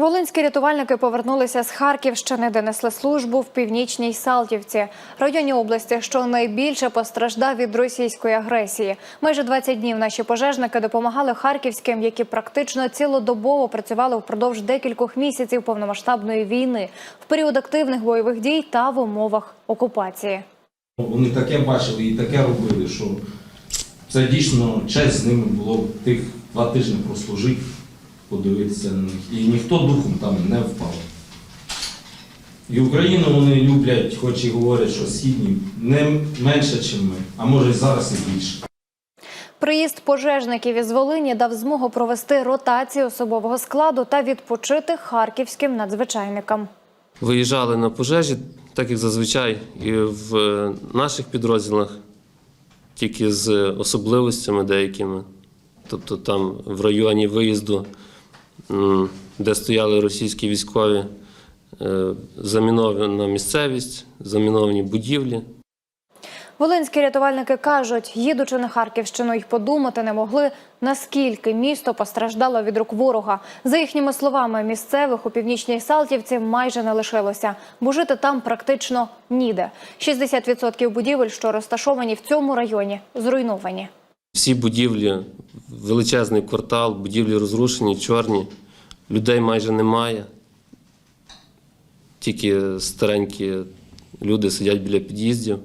Волинські рятувальники повернулися з Харківщини, де несли службу в північній Салтівці, районі області, що найбільше постраждав від російської агресії. Майже 20 днів наші пожежники допомагали харківським, які практично цілодобово працювали впродовж декількох місяців повномасштабної війни в період активних бойових дій та в умовах окупації. Вони таке бачили і таке робили, що це дійсно честь з ними було тих два тижні прослужити, подивитися на них. І ніхто духом там не впав. І Україну вони люблять, хоч і говорять, що східні, не менше, ніж ми, а може і зараз і більше. Приїзд пожежників із Волині дав змогу провести ротацію особового складу та відпочити харківським надзвичайникам. Виїжджали на пожежі, так як зазвичай і в е, наших підрозділах, тільки з особливостями деякими. Тобто там в районі виїзду, де стояли російські військові, е, замінована місцевість, заміновані будівлі. Волинські рятувальники кажуть, їдучи на Харківщину, й подумати не могли, наскільки місто постраждало від рук ворога. За їхніми словами, місцевих у північній Салтівці майже не лишилося, бо жити там практично ніде. 60% будівель, що розташовані в цьому районі, зруйновані. Всі будівлі, величезний квартал, будівлі розрушені, чорні, людей майже немає. Тільки старенькі люди сидять біля під'їздів.